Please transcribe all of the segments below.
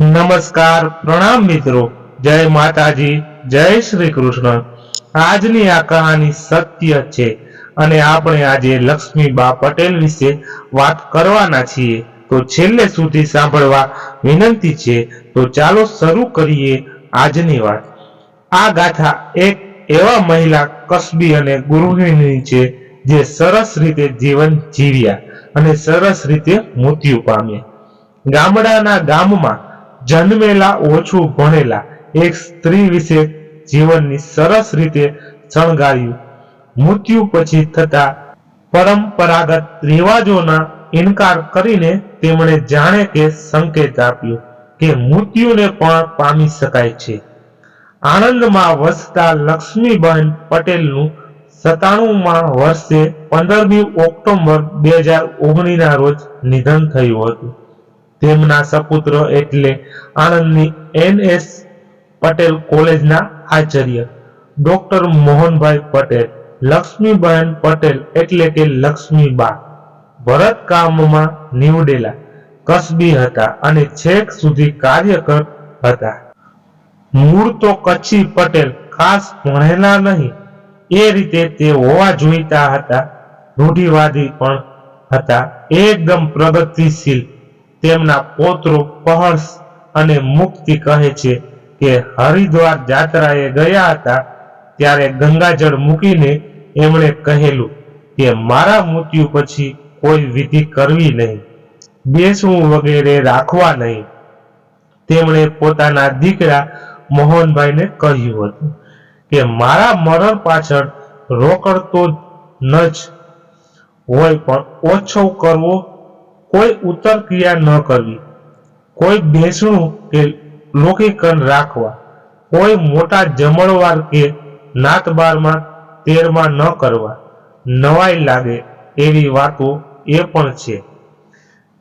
નમસ્કાર, પ્રણામ મિત્રો. જય માતાજી, જય શ્રી કૃષ્ણ. આજની આ કહાની સત્ય છે અને આપણે આજે લક્ષ્મીબા પટેલ વિશે વાત કરવાના છીએ. તો છેલ્લે સુધી સાંભળવા વિનંતી છે, તો ચાલો શરૂ કરીએ આજની વાત. આ ગાથા એક એવા મહિલા કસબી અને ગૃહિણી છે, જે સરસ રીતે જીવન જીવ્યા અને સરસ રીતે મૃત્યુ પામ્યા. ગામડાના ગામમાં જન્મેલા, ઓછું ભણેલા, એક સ્ત્રી વિશે જીવનની સરસ રીતે શણગાર્યું. મૃત્યુ પછી થતા પરંપરાગત રિવાજોના ઇનકાર કરીને તેમણે જાણે કે સંકેત આપ્યો કે મૃત્યુને પણ પામી શકાય છે. આણંદમાં વસતા લક્ષ્મીબહેન પટેલનું સત્તાણુંમાં વર્ષે પંદરમી ઓક્ટોબર બે હજાર ઓગણીના રોજ નિધન થયું હતું. તેમના સપુત્ર એટલે આણંદની એન એસ પટેલ કોલેજના આચાર્ય. ડોક્ટર મોહનભાઈ પટેલ લક્ષ્મીબહેન પટેલ એટલે કે લક્ષ્મીબા ભરતકામમાં નીવડેલા, કસબી હતા અને છેક સુધી કાર્યકર હતા. મૂળ તો કચ્છી પટેલ ખાસ ભણેલા નહીં, એ રીતે તે હોવા જોઈતા હતા, રૂઢિવાદી પણ હતા, એકદમ પ્રગતિશીલ તેમના પોત્રો પહર્ષ અને મુક્તિ કહે છે કે હરિદ્વાર જાત્રાએ ગયા હતા ત્યારે ગંગાજળ મૂકીને એમણે કહેલું કે મારા મૃત્યુ પછી કોઈ વિધિ કરવી નહીં, બેસવું વગેરે રાખવા નહીં. તેમણે પોતાના દીકરા મોહનભાઈને કહ્યું હતું કે મારા મરણ પાછળ રોકડ તો ન જ હોય પણ ઓછો કરવો કોઈ ઉત્તર ક્રિયા ન કરવી. કોઈ બેસણું કે લોકીકરણ રાખવા. કોઈ મોટા જમણવાર કે નાતબારમાં તેરમાં ન કરવા. નવાઈ લાગે એવી વાતો એ પણ છે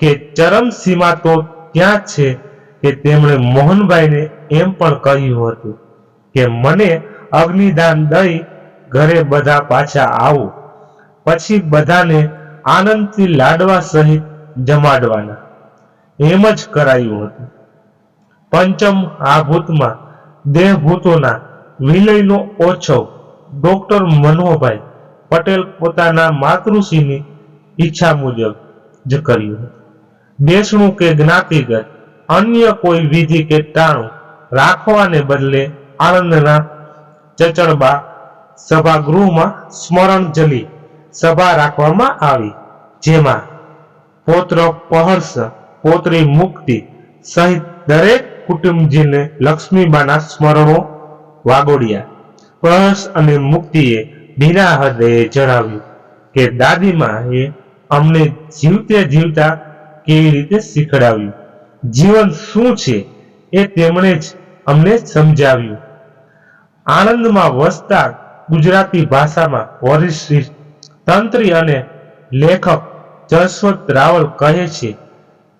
કે ચરમસીમા તો ત્યાં છે કે તેમણે મોહનભાઈને એમ પણ કહ્યું હતું કે મને અગ્નિદાન દઈ ઘરે બધા પાછા આવો. પછી બધાને આનંદથી લાડવા સહિત જમાડવાના. એમ જ કરાયું હતું. પંચમ આ ભૂતમાં દેહભૂતોના વિલયનો ઓછવ ડોક્ટર મનોભાઈ પટેલ પોતાના માતૃશ્રીની ઈચ્છા મુજબ જ કર્યું દેશનું કે જ્ઞાતિગત, અન્ય કોઈ વિધિ કે ટાણું રાખવાને બદલે આનંદના ચચણબા સભાગૃહમાં સ્મરણજલી સભા રાખવામાં આવી, જેમાં પોત્ર પહર્ષ, પોત્રી મુક્તિ સહિત દરેક કુટુંબજીને લક્ષ્મીબાના સ્મરણો વાગોડ્યા. પહર્ષ અને મુક્તિએ ભીના હૃદયે જણાવ્યું કે, દાદીમાએ અમને જીવતે જીવતા કેવી રીતે શીખડાવ્યું? જીવન શું છે એ તેમણે જ અમને સમજાવ્યું. આણંદમાં વસતા ગુજરાતી ભાષામાં વરિષ્ઠ તંત્રી અને લેખક જસવંત રાવલ કહે છે,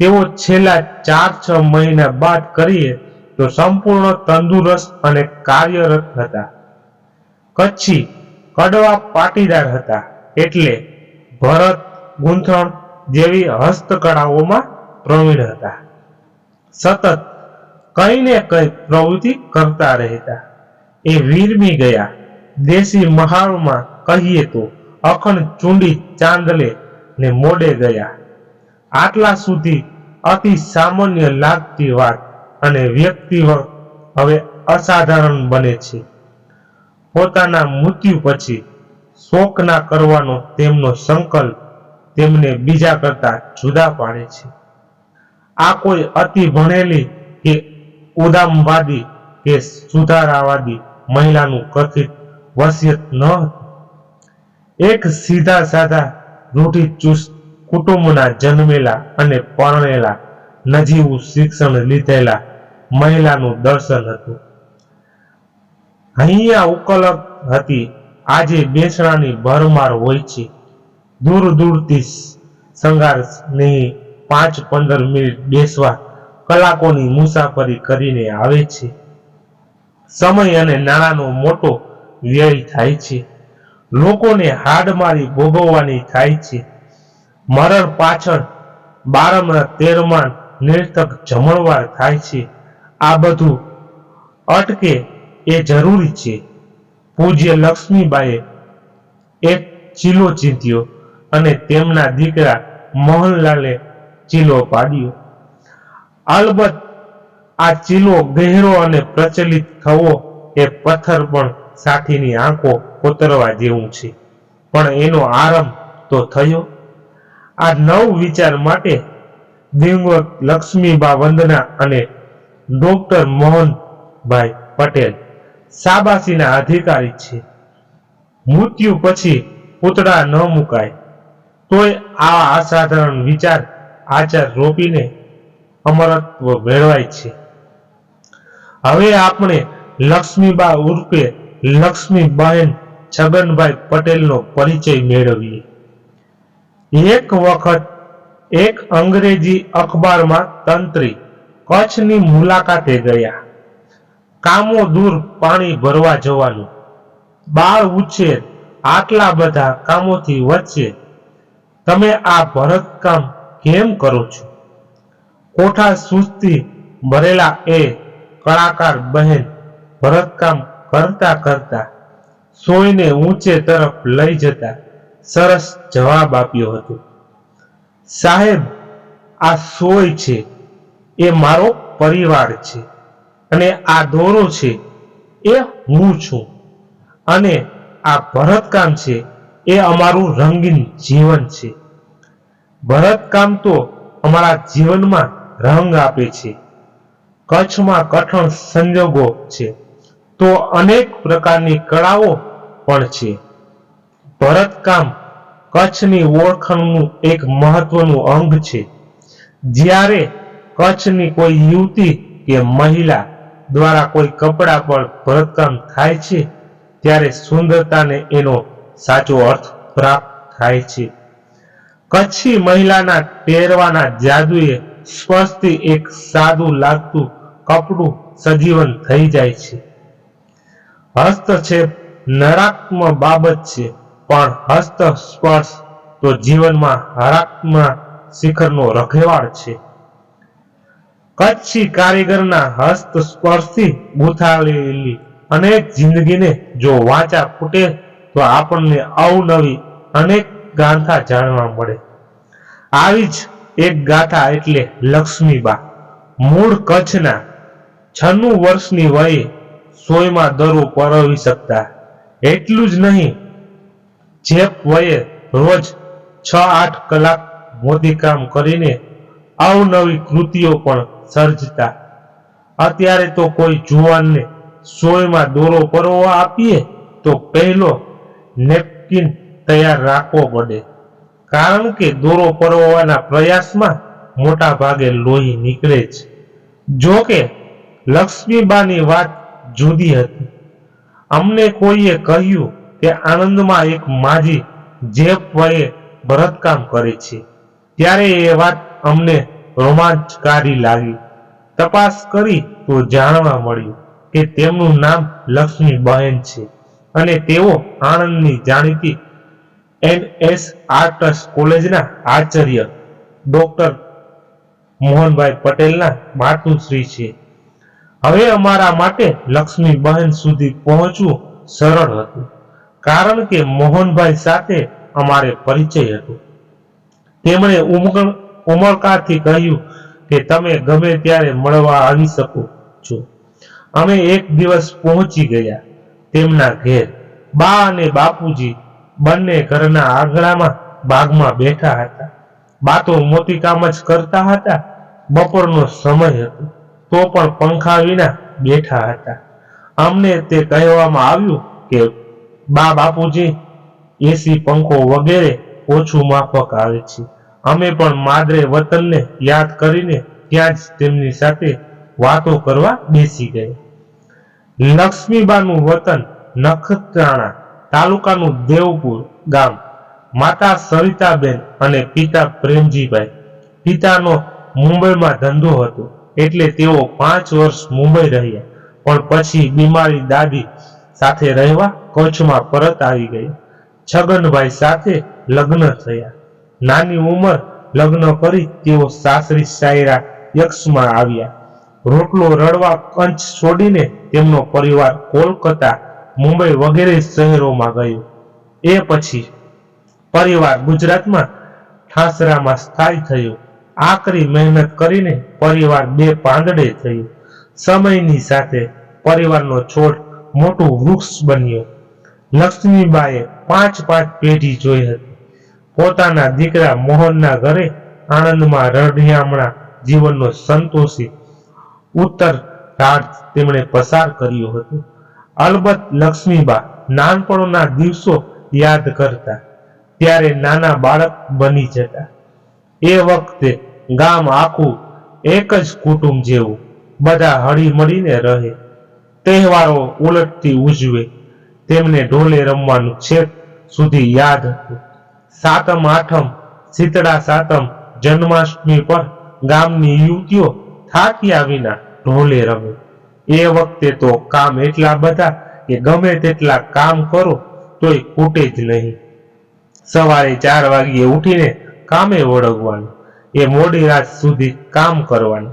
તેઓ છેલ્લા ચાર છ મહિના બાદ કરીએ તો સંપૂર્ણ તંદુરસ્ત અને કાર્યરત હતા. કચ્છી કડવા પાટીદાર હતા એટલે ભરત ગૂંથણ જેવી હસ્તકળાઓમાં પ્રવીણ હતા. સતત કઈ ને કઈ પ્રવૃત્તિ કરતા રહેતા. એ વીરમી ગયા. દેશી મહાળમાં કહીએ તો અખંડ ચૂંડી ચાંદલે ને મોડે ગયા. આટલા સુધી અતિ સામાન્ય લાગતી વાત અને વ્યક્તિ હવે અસાધારણ બને છે. પોતાના મૃત્યુ પછી શોક ના કરવાનો તેમનો સંકલ્પ તેમને બીજા કરતા જુદા પાડે છે. આ કોઈ અતિ ભણેલી કે ઉદામવાદી કે સુધારાવાદી મહિલાનું કથિત વસિયત ન એક સીધા સાધા રૂઢિચુસ્ત કુટુંબના જન્મેલા અને પરણેલા, નજીવું શિક્ષણ લીધેલા મહિલાનું દર્શન હતું. અહીંયા ઉકલક હતી. આજે બેસણાની ભરમાર હોય છે. દૂર દૂરથી સંગાર નહીં પાંચ પંદર મિનિટ બેસવા કલાકોની મુસાફરી કરીને આવે છે. સમય અને નાણાંનો મોટો વ્યય થાય છે. લોકોને હાડમારી ભોગવવાની થાય છે. મરણ પાછળ બારમના તેરમાન નિર્તક જમણવાર થાય છે. આ બધું અટકે એ જરૂરી છે. પૂજ્ય લક્ષ્મીબાઈએ એક ચીલો ચીંધ્યો અને તેમના દીકરા મોહનલાલે ચીલો પાડ્યો. અલબત્ત આ ચીલો ગહેરો અને પ્રચલિત થવો એ પથ્થર પણ સાથીની આંખો કોતરવા જેવું છે. પણ એનો આરંભ તો થયો. આ નવ વિચાર માટે દિવંગત લક્ષ્મીબા વંદના અને ડોક્ટર મોહનભાઈ પટેલ સાબાસીના અધિકારી છે. મૃત્યુ પછી પૂતળા ન મુકાય. તોય આવા અસાધારણ વિચાર આચાર રોપીને અમરત્વ મેળવાય છે. હવે આપણે લક્ષ્મીબા ઉર્ફે લક્ષ્મીબહેન છગનભાઈ પટેલનો પરિચય મેળવીએ. એક વખત એક અંગ્રેજી અખબારમાં તંત્રી કચ્છની મુલાકાતે ગયા. કામો દૂર પાણી ભરવા જવાનું. બાળ ઉછેર આટલા બધા કામોથી વચ્ચે તમે આ ભરતકામ કેમ કરો છો? કોઠા સુસ્તી ભરેલા એ કલાકાર બહેન ભરતકામ કરતા કરતા સોયને ઊંચે તરફ લઈ જતા સરસ જવાબ આપ્યો હતો. સાહેબ, આ સોય છે. એ મારો પરિવાર છે અને આ દોરો છે. એ હું છું. અને આ ભરતકામ છે. એ અમારું રંગીન જીવન છે. ભરતકામ તો અમારા જીવનમાં રંગ આપે છે. કચ્છમાં કઠણ સંજોગો છે. તો અનેક પ્રકારની કળાઓ પણ છે. ભરતકામ કચ્છની ઓળખનું એક મહત્વનું અંગ છે. જ્યારે કચ્છની કોઈ યુવતી કે મહિલા દ્વારા કોઈ કપડા પર ભરતકામ થાય છે, ત્યારે સુંદરતાને એનો સાચો અર્થ પ્રાપ્ત થાય છે. કચ્છી મહિલાના પહેરવાના જાદુએ સ્પર્શથી એક સાદું લાગતું કપડું સજીવન થઈ જાય છે. હસ્તક્ષેપ નરાત્મક બાબત છે. પણ હસ્ત સ્પર્શ તો જીવનમાં હરાત્મા શિખરનો રખેવાળ છે. કચ્છી કારીગરના હસ્ત સ્પર્શથી ગૂંથાયેલી અનેક જિંદગીને જો વાંચા ફૂટે, તો આપણને અવનવી અનેક ગાથા જાણવા મળે. આવી જ એક ગાથા એટલે લક્ષ્મીબા. મૂળ કચ્છના છન્નું વર્ષની વયે સોયમાં દરો પરવી શકતા. એટલું જ નહીં જે વયે રોજ છ આઠ કલાક મોદીકામ કરીને અવનવી કૃતિઓ પણ સર્જતા. અત્યારે તો કોઈ જુવાનને સોયમાં દોરો પરવા આપીએ તો પહેલો નેપકિન તૈયાર રાખવો પડે. કારણ કે દોરો પરવવાના પ્રયાસમાં મોટા ભાગે લોહી નીકળે છે જો. કે લક્ષ્મીબાની વાત જુદી હતી. અમને કોઈએ કહ્યું કે આણંદમાં એક માજી જે વયે ભરતકામ કરે છે. ત્યારે એ વાત અમને રોમાંચકારી લાગી. તપાસ કરી તો જાણવા મળ્યું કે તેમનું નામ લક્ષ્મીબહેન છે અને તેઓ આણંદની જાણીતી એન એસ આર્ટસ કોલેજના આચાર્ય ડોક્ટર મોહનભાઈ પટેલના માતુશ્રી છે. હવે અમારા માટે લક્ષ્મી બહેન સુધી પહોંચવું સરળ હતું, કારણ કે મોહનભાઈ સાથે અમારે પરિચય હતો. તેમણે ઉમળકાથી કહ્યું કે તમે ગમે ત્યારે મળવા આવી શકો છો. અમે એક દિવસ પહોંચી ગયા તેમના ઘેર. બા અને બાપુજી બંને ઘરના આંગણામાં બાગમાં બેઠા હતા. બા તો મોટી કામ જ કરતા હતા. બપોરનો સમય હતો. તો પણ પંખા વિના બેઠા હતા. અમને તે કહેવામાં આવ્યું કે, બા બાપુજી એસી પંખો વગેરે ઓછું માફક આવે છે. અમે પણ માદરે વતનને યાદ કરીને ત્યાં જ તેમની સાથે વાતો કરવા બેસી ગયા. લક્ષ્મીબાનું વતન નખત્રાણા તાલુકાનું દેવપુર ગામ. માતા સવિતાબેન અને પિતા પ્રેમજીભાઈ. પિતાનો મુંબઈમાં ધંધો હતો. એટલે તેઓ પાંચ વર્ષ મુંબઈ રહ્યા. પણ પછી બીમારી દાદી સાથે રહેવા કચ્છમાં પરત આવી ગયા. છગનભાઈ સાથે લગ્ન થયા. નાની ઉંમર લગ્ન કરી તેઓ સાસરી સાયરા યક્ષમાં આવ્યા. રોટલો રડવા કંચ છોડીને તેમનો પરિવાર કોલકાતા, મુંબઈ વગેરે શહેરોમાં ગયો. એ પછી પરિવાર ગુજરાતમાં ઠાસરામાં સ્થાયી થયો. આકરી મહેનત કરીને પરિવાર બે પાંદડે થયું. સમયની સાથે પરિવારનો છોડ મોટું વૃક્ષ બન્યો. લક્ષ્મીબાએ પાંચ પાંચ પેઢી જોઈ હતી. પોતાના દીકરા મોહનના ઘરે આણંદમાં રઢિયામણા જીવનનો સંતોષી ઉત્તર રાત તેમણે પસાર કર્યો હતો. અલબત્ત લક્ષ્મીબા નાનપણના દિવસો યાદ કરતા, ત્યારે નાના બાળક બની જતા. એ વખતે ગામ આખું એક જ કુટુંબ જેવું બધા હળી મળીને રહે. તહેવારો ઉલટથી ઉજવે. તેમને ઢોલે રમવાનું છેક સુધી યાદ હતું. સાતમ, આઠમ, શીતળા સાતમ, જન્માષ્ટમી પર ગામની યુવતીઓ થાક્યા વિના ઢોલે રમે. એ વખતે તો કામ એટલા બધા કે ગમે તેટલા કામ કરો તોય ખૂટે જ નહીં. સવારે ચાર વાગ્યે ઉઠીને કામે વળગવાનું એ મોડી રાત સુધી કામ કરવાનું.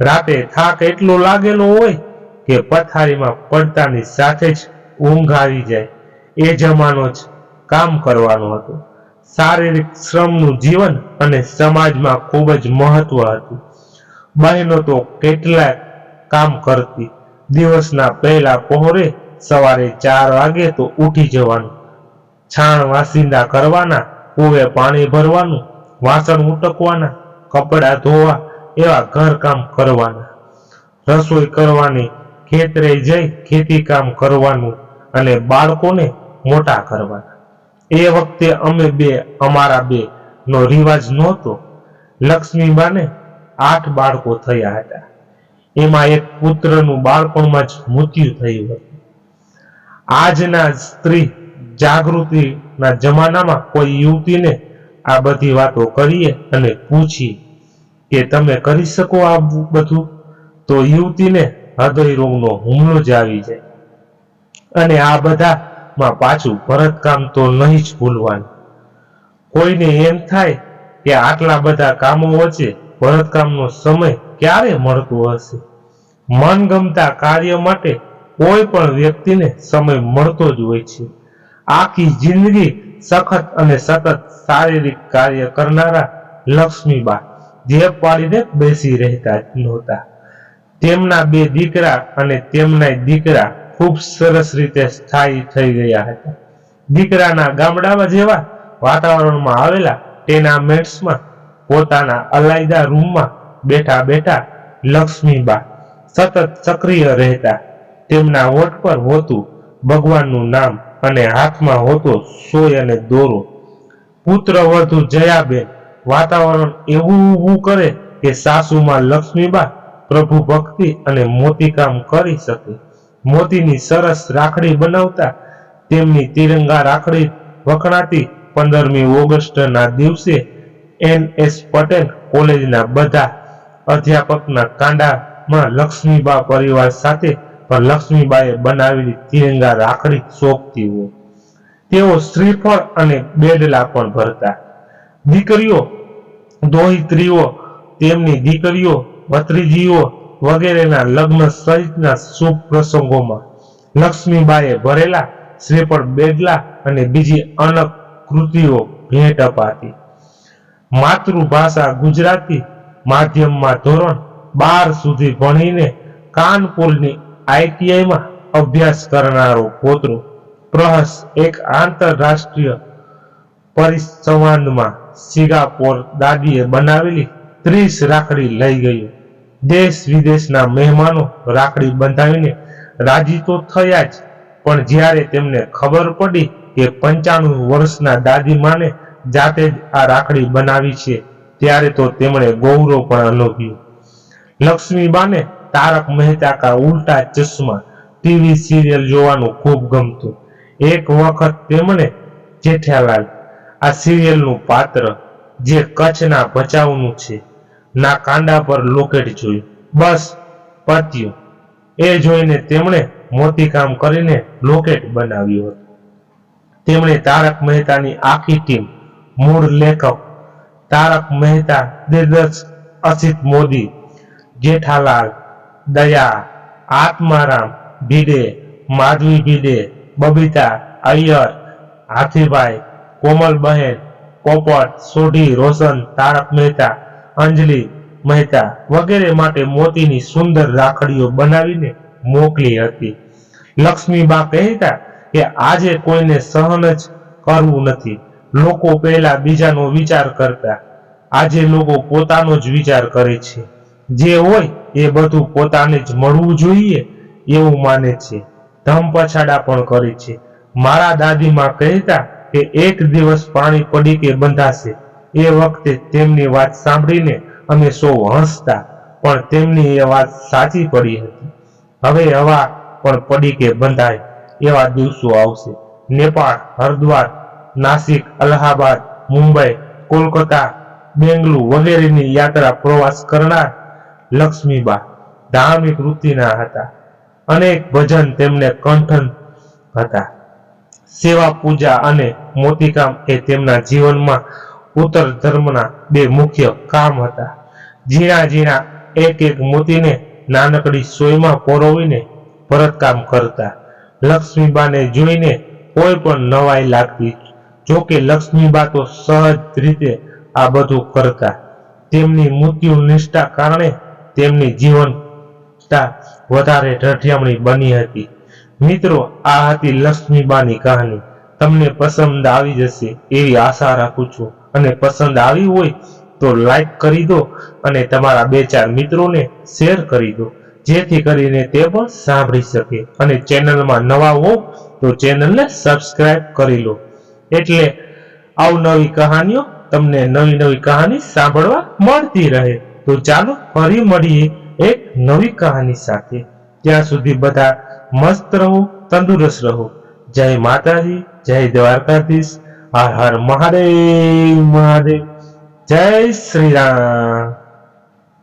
રાતે થાક એટલો લાગેલો હોય કે પથારીમાં પડતાની સાથે જ ઊંઘ આવી જાય. એ જમાનો જ કામ કરવાનો હતો. શારીરિક શ્રમનું જીવન અને સમાજમાં ખૂબ જ મહત્વ હતું. બહેનો તો કેટલા કામ કરતી. દિવસના પહેલા પહોરે સવારે ચાર વાગે તો ઉઠી જવાનું. છાણ વાસિંદા કરવાના, કુવે પાણી ભરવાનું વાસણ ઉટકવાના, કપડાં ધોવા, એવા ઘરકામ કરવાના. રસોઈ કરવાની ખેતરે જઈ ખેતી કામ કરવાનું અને બાળકોને મોટા કરવાના. એ વખતે અમે બે, અમારા બે નો રિવાજ નહોતો. લક્ષ્મીબાને આઠ બાળકો થયા હતા. એમાં એક પુત્રનું બાળપણમાં જ મૃત્યુ થયું હતું. આજના સ્ત્રી જાગૃતિના જમાનામાં કોઈ યુવતીને આ બધી વાતો કરીએ અને પૂછીએ કે તમે કરી શકો આ બધું? તો યુવતીને હૃદય રોગનો હુમલો જ આવી જાય. અને આ બધામાં પાછું ભરતકામ તો નહીં જ ભૂલવાનું. કોઈને એમ થાય કે આટલા બધા કામો વચ્ચે ભરતકામનો સમય ક્યારે મળતો હશે? મનગમતા કાર્ય માટે કોઈ પણ વ્યક્તિને સમય મળતો જ હોય છે. આખી જિંદગી સખત અને સતત શારીરિક કાર્ય કરનારા લક્ષ્મીબા જે પાડીને બેસી રહેતા નહોતા તેમના બે દીકરા અને તેમના દીકરા ખૂબ સરસ રીતે સ્થાયી થઈ ગયા હતા. દીકરાના ગામડામાં જેવા વાતાવરણમાં આવેલા ટેનામેન્ટ્સમાં પોતાના અલાયદા રૂમમાં બેઠા બેઠા લક્ષ્મીબા સતત સક્રિય રહેતા. તેમના હોઠ પર હોતું ભગવાનનું નામ અને હાથમાં હોતો સોય અને દોરો. પુત્ર વધુ જયાબેન, વાતાવરણ એવું ઊભું કરે કે સાસુમાં લક્ષ્મીબા પ્રભુ ભક્તિ અને મોતીકામ કરી શકે. મોતીની સરસ રાખડી બનાવતા તેમની તિરંગા રાખડી વખણાતી પંદરમી ઓગસ્ટના દિવસે એન એસ પટેલ કોલેજના બધા અધ્યાપકના કાંડામાં લક્ષ્મીબા પરિવાર સાથે પણ લક્ષ્મીબાએ બનાવેલી તિરંગા રાખડી શોભતી હોય તેઓ શ્રીફળ અને બેડલા પણ ભરતા. દીકરીઓ, દોહિત્રીઓ, તેમની દીકરીઓ, ભત્રીજીઓ વગેરેના લગ્ન સહિતના શુભ પ્રસંગોમાં લક્ષ્મીબાએ ભરેલા શ્રીફળ બેડલા અને બીજી અનક કૃતિઓ ભેટ અપાતી. માતૃભાષા ગુજરાતી માધ્યમમાં ધોરણ બાર સુધી ભણીને કાનપુરની આઈટીઆઈમાં અભ્યાસ કરનારો પોતરો પ્રહસ એક આંતરરાષ્ટ્રીય પરિસંવાદમાં સિંગાપોર દાદીએ બનાવેલી ત્રીસ રાખડી લઈ ગયો. દેશ વિદેશના મહેમાનો રાખડી બંધાવીને રાજી તો થયા જ, પણ જ્યારે તેમને ખબર પડી કે પંચાણું વર્ષના દાદીમાને જાતે જ આ રાખડી બનાવી છે, ત્યારે તો તેમણે ગૌરવ પણ અનુભવ્યું. લક્ષ્મીબાને તારક મહેતા કા ઉલ્ટા ચશ્મા ટીવી સિરિયલ જોવાનું ખૂબ ગમતું. એક વખત તેમણે જેઠાલાલ આ સિરિયલનું પાત્ર જે કચ્છના ભચાઉનું છે, ના કાંડા પર લોકેટ જોયું. બસ, પત્યું. એ જોઈને તેમણે મોતીકામ કરીને લોકેટ બનાવ્યું હતું. તેમણે તારક મહેતાની આખી ટીમ, મૂળ લેખક, તારક મહેતા દિગ્દર્શક અસિત મોદી, જેઠાલાલ દયા, આત્મારામ, ભીડે, માધવી ભીડે, બબીતા, અય્યર, હાથીભાઈ કોમલબહેન પોપટ, સોઢી, રોશન, તારક મહેતા, અંજલિ મહેતા વગેરે માટે મોતીની સુંદર રાખડીઓ બનાવીને મોકલી હતી. લક્ષ્મીબા કહેતા કે આજે કોઈને સહન જ કરવું નથી. લોકો પહેલા બીજાનો વિચાર કરતા. આજે લોકો પોતાનો જ વિચાર કરે છે. જે હોય એ બધું પોતાને જ મળવું જોઈએ એવું માને છે. ધમ પછાડા પણ કરે છે. મારા દાદીમાં કહેતા કે એક દિવસ પાણી પડી કે બંધાશે. એ વખતે તેમની વાત સાંભળીને અમે સૌ હસતા, પણ તેમની એ વાત સાચી પડી હતી. હવે હવા પણ પડી કે બંધાય એવા દિવસો આવશે. નેપાળ, હરિદ્વાર, નાસિક, અલ્હાબાદ, મુંબઈ, કોલકાતા, બેંગલુરુ વગેરેની યાત્રા પ્રવાસ કરનાર લક્ષ્મીબા ધાર્મિક વૃત્તિના હતા. અનેક ભજન તેમને કંઠન હતા. સેવા, પૂજા અને મોતીકામ એ તેમના જીવનમાં ઉત્તર ધર્મના બે મુખ્ય કામ હતા. ઝીણા ઝીણા એક એક મોતીને નાનકડી સોયમાં પરોવીને ભરતકામ કરતા. લક્ષ્મીબાને જોઈને કોઈ પણ નવાઈ લાગતી. જોકે લક્ષ્મીબા તો સહજ રીતે આ બધું કરતા. તેમની મૃત્યુ નિષ્ઠા કારણે તેમની જીવનતા વધારે ઢઠિયામણી બની હતી. મિત્રો, આ હતી લક્ષ્મીબાની કહાની. તમને પસંદ આવી જશે એવી આશા રાખું છું. અને પસંદ આવી હોય તો લાઈક કરી દો અને તમારા બે ચાર મિત્રોને શેર કરી દો. જેથી કરીને તે પણ સાંભળી શકે. અને ચેનલમાં નવા હો તો ચેનલને સબસ્ક્રાઇબ કરી લો. એટલે આવનવી કહાનીઓ તમને નવી નવી કહાની સાંભળવા મળતી રહે. તો ચાલો ફરી મળીએ એક નવી કહાની સાથે. ત્યાં સુધી બધા મસ્ત રહો, તંદુરસ્ત રહો. જય માતાજી, જય દ્વારકાધીશ. હર હર મહાદેવ મહાદેવ. જય શ્રી રામ.